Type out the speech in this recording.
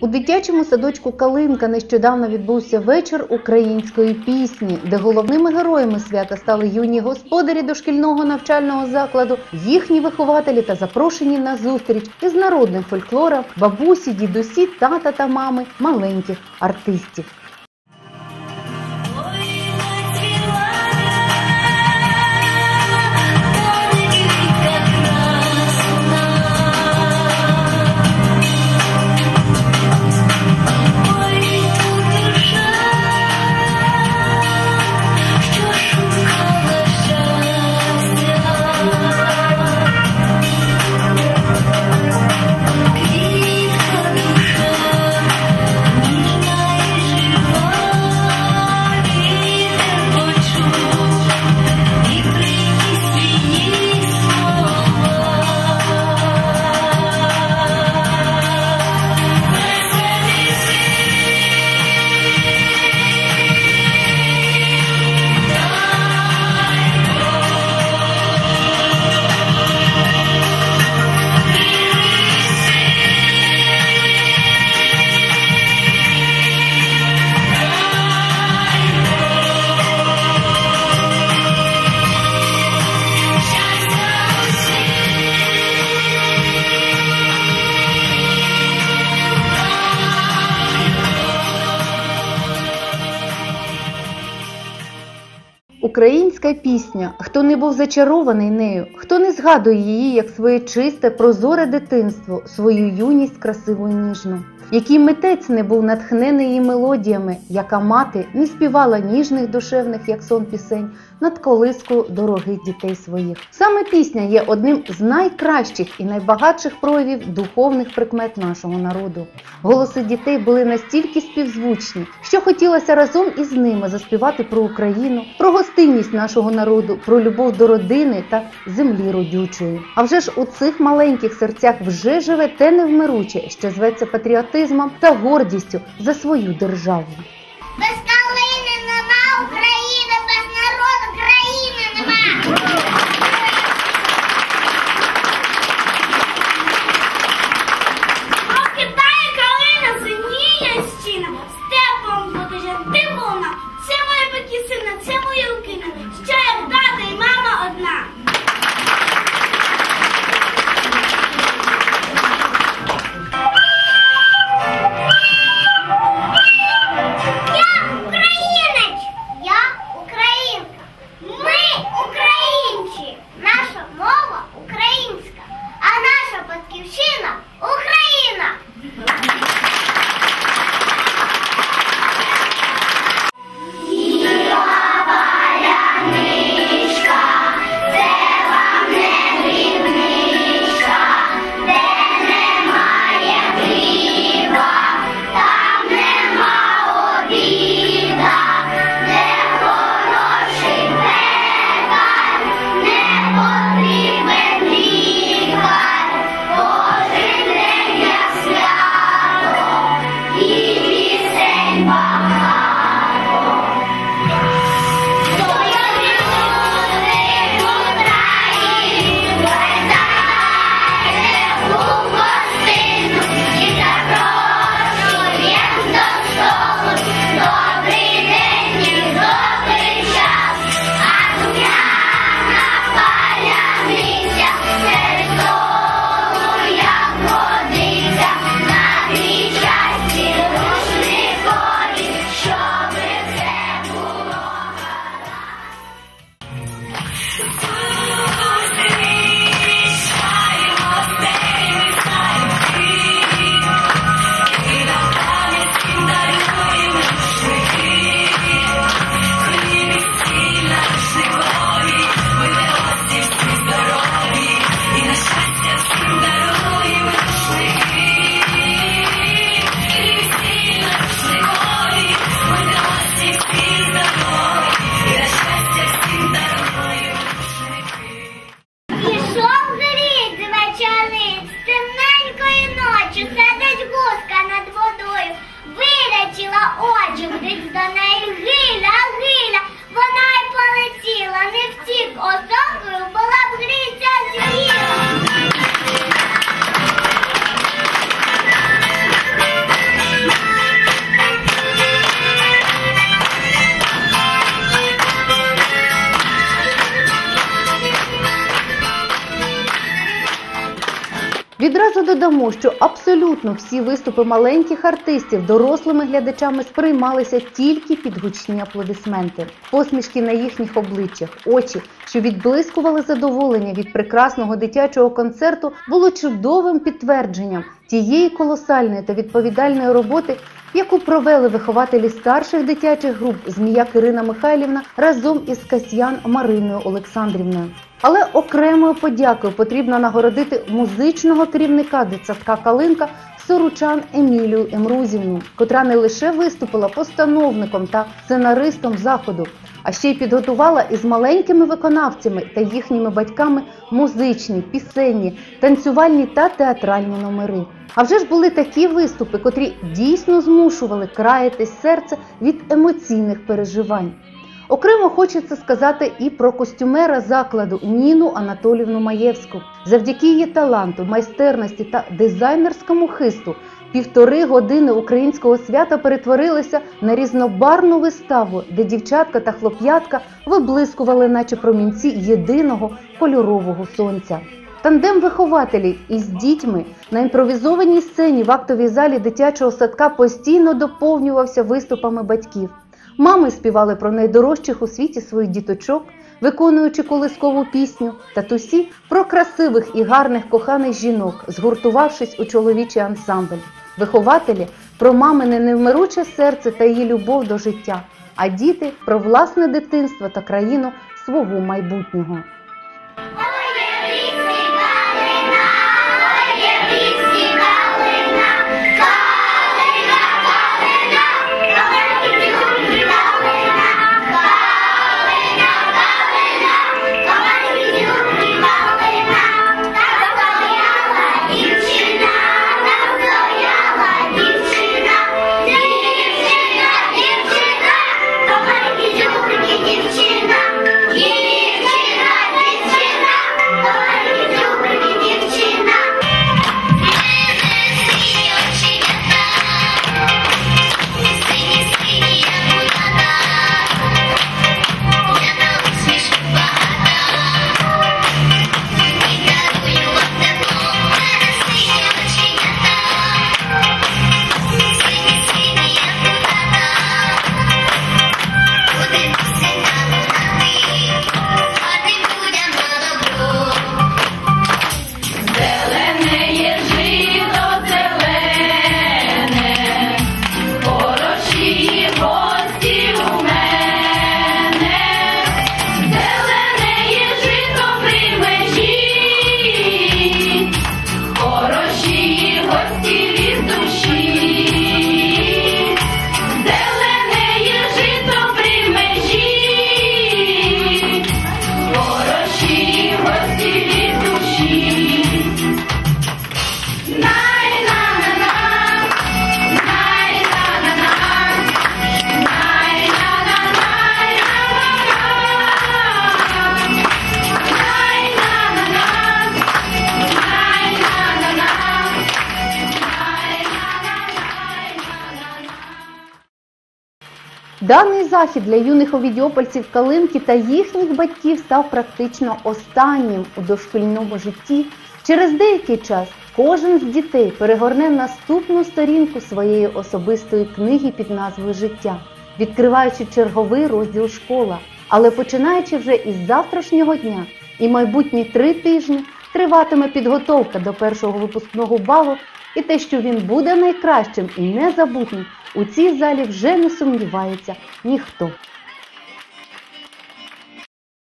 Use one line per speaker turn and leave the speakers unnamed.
У дитячому садочку Калинка нещодавно відбувся вечір української пісні, де головними героями свята стали юні господарі дошкільного навчального закладу, їхні вихователі та запрошені на зустріч із народним фольклором бабусі, дідусі, тата та мами маленьких артистів. Українська пісня. Хто не був зачарований нею, хто не згадує її як своє чисте, прозоре дитинство, свою юність красиву і ніжну. Який митець не був натхнений її мелодіями, яка мати не співала ніжних душевних, як сон пісень, над колискою дорогих дітей своїх. Саме пісня є одним з найкращих і найбагатших проявів духовних прикмет нашого народу. Голоси дітей були настільки співзвучні, що хотілося разом із ними заспівати про Україну, про гостинність нашого народу, про любов до родини та землі родючої. А вже ж у цих маленьких серцях вже живе те невмируче, що зветься патріотизмом та гордістю за свою державу.
Thank you. Очі, вдить до неї гиля, гиля, вона й полетіла, не втік. Осокою,
додамо, що абсолютно всі виступи маленьких артистів дорослими глядачами сприймалися тільки під гучні аплодисменти. Посмішки на їхніх обличчях, очі, що відблискували задоволення від прекрасного дитячого концерту, було чудовим підтвердженням тієї колосальної та відповідальної роботи, яку провели вихователі старших дитячих груп Змія Кирина Михайлівна разом із Касьян Мариною Олександрівною. Але окремою подякою потрібно нагородити музичного керівника дитсадка Калинка Соручан Емілію Емрузівну, котра не лише виступила постановником та сценаристом заходу, а ще й підготувала із маленькими виконавцями та їхніми батьками музичні, пісенні, танцювальні та театральні номери. А вже ж були такі виступи, котрі дійсно змушували краятись серце від емоційних переживань. Окремо хочеться сказати і про костюмера закладу Ніну Анатолівну Маєвську. Завдяки її таланту, майстерності та дизайнерському хисту півтори години українського свята перетворилися на різнобарну виставу, де дівчатка та хлоп'ятка виблискували, наче промінці єдиного кольорового сонця. Тандем вихователів із дітьми на імпровізованій сцені в актовій залі дитячого садка постійно доповнювався виступами батьків. Мами співали про найдорожчих у світі своїх діточок, виконуючи колискову пісню, татусі про красивих і гарних коханих жінок, згуртувавшись у чоловічий ансамбль. Вихователі про мамине невмируче серце та її любов до життя, а діти про власне дитинство та країну свого майбутнього. Даний захід для юних овідіопольців Калинки та їхніх батьків став практично останнім у дошкільному житті. Через деякий час кожен з дітей перегорне наступну сторінку своєї особистої книги під назвою Життя, відкриваючи черговий розділ школа. Але починаючи вже із завтрашнього дня і майбутні три тижні триватиме підготовка до першого випускного балу, і те, що він буде найкращим і незабутнім, у цій залі вже не сумнівається ніхто.